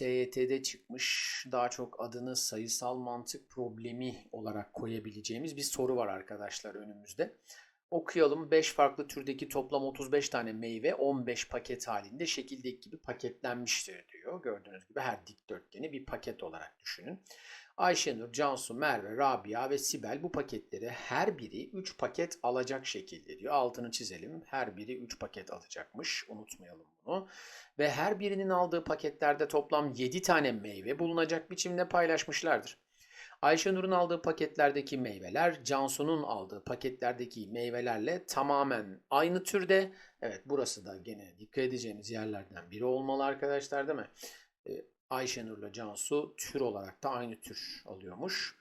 YT'de çıkmış. Daha çok adını sayısal mantık problemi olarak koyabileceğimiz bir soru var arkadaşlar önümüzde. Okuyalım. 5 farklı türdeki toplam 35 tane meyve 15 paket halinde şekildeki gibi paketlenmiştir diyor. Gördüğünüz gibi her dikdörtgeni bir paket olarak düşünün. Ayşenur, Cansu, Merve, Rabia ve Sibel bu paketleri her biri 3 paket alacak şekilde diyor. Altını çizelim. Her biri 3 paket alacakmış. Unutmayalım bunu. Ve her birinin aldığı paketlerde toplam 7 tane meyve bulunacak biçimde paylaşmışlardır. Ayşenur'un aldığı paketlerdeki meyveler Cansu'nun aldığı paketlerdeki meyvelerle tamamen aynı türde. Evet burası da gene dikkat edeceğimiz yerlerden biri olmalı arkadaşlar değil mi? Ee, Ayşenur'la Cansu tür olarak da aynı tür alıyormuş.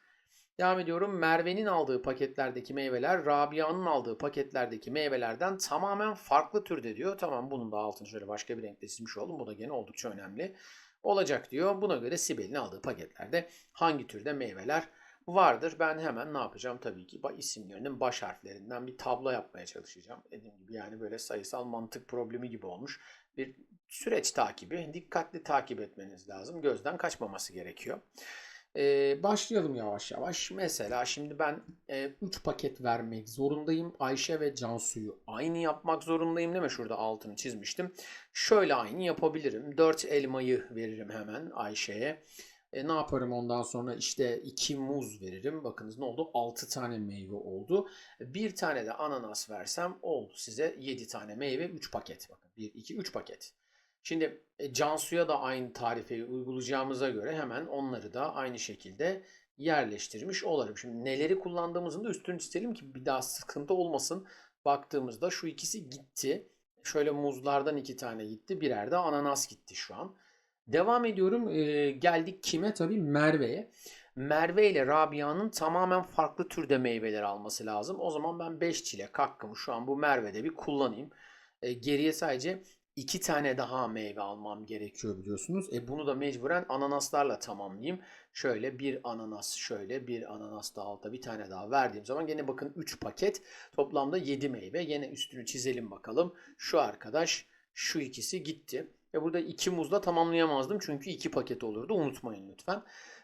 Devam ediyorum. Merve'nin aldığı paketlerdeki meyveler Rabia'nın aldığı paketlerdeki meyvelerden tamamen farklı türde diyor. Tamam bunun da altını şöyle başka bir renkle çizmiş oldum. Bu da gene oldukça önemli. Olacak diyor. Buna göre Sibel'in aldığı paketlerde hangi türde meyveler vardır? Ben hemen ne yapacağım? Tabii ki isimlerinin baş harflerinden bir tablo yapmaya çalışacağım. Dediğim gibi yani böyle sayısal mantık problemi gibi olmuş. Bir süreç takibi, dikkatli takip etmeniz lazım. Gözden kaçmaması gerekiyor. Ee, başlayalım yavaş yavaş. Mesela şimdi ben 3 paket vermek zorundayım. Ayşe ve Cansu'yu aynı yapmak zorundayım değil mi? Şurada altını çizmiştim. Şöyle aynı yapabilirim. 4 elmayı veririm hemen Ayşe'ye. E, ne yaparım ondan sonra işte 2 muz veririm. Bakınız ne oldu? 6 tane meyve oldu. Bir tane de ananas versem oldu size 7 tane meyve 3 paket. Bakın 1, 2, 3 paket. Şimdi e, Cansu'ya da aynı tarifeyi uygulayacağımıza göre hemen onları da aynı şekilde yerleştirmiş olalım. Şimdi neleri kullandığımızın da üstünü çizelim ki bir daha sıkıntı olmasın. Baktığımızda şu ikisi gitti. Şöyle muzlardan iki tane gitti. Birer de ananas gitti şu an. Devam ediyorum. Ee, geldik kime? Tabii Merve'ye. Merve ile Rabia'nın tamamen farklı türde meyveler alması lazım. O zaman ben 5 çilek hakkımı şu an bu Merve'de bir kullanayım. Ee, geriye sadece iki tane daha meyve almam gerekiyor biliyorsunuz. E bunu da mecburen ananaslarla tamamlayayım. Şöyle bir ananas şöyle bir ananas da alta bir tane daha verdiğim zaman gene bakın 3 paket toplamda 7 meyve. Yine üstünü çizelim bakalım. Şu arkadaş şu ikisi gitti. Ve burada iki muzla tamamlayamazdım çünkü iki paket olurdu. Unutmayın lütfen.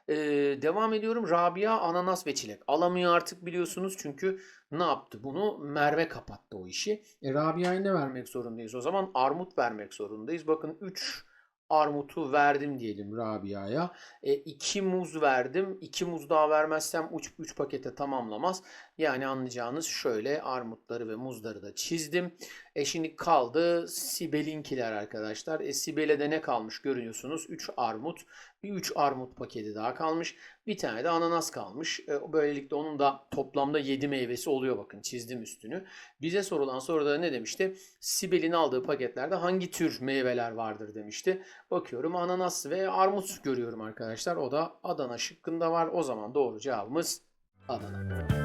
Ee, devam ediyorum. Rabia ananas ve çilek. Alamıyor artık biliyorsunuz çünkü ne yaptı bunu? Merve kapattı o işi. E, Rabia'ya ne vermek zorundayız? O zaman armut vermek zorundayız. Bakın 3 armutu verdim diyelim Rabia'ya. 2 e, muz verdim. 2 muz daha vermezsem 3 3 pakete tamamlamaz. Yani anlayacağınız şöyle armutları ve muzları da çizdim. E şimdi kaldı Sibel'inkiler arkadaşlar. E Sibel'e de ne kalmış görüyorsunuz? 3 armut. Bir 3 armut paketi daha kalmış. Bir tane de ananas kalmış. E, böylelikle onun da toplamda 7 meyvesi oluyor bakın çizdim üstünü. Bize sorulan soruda ne demişti? Sibel'in aldığı paketlerde hangi tür meyveler vardır demişti. Bakıyorum ananas ve armut görüyorum arkadaşlar. O da Adana şıkkında var. O zaman doğru cevabımız Adana.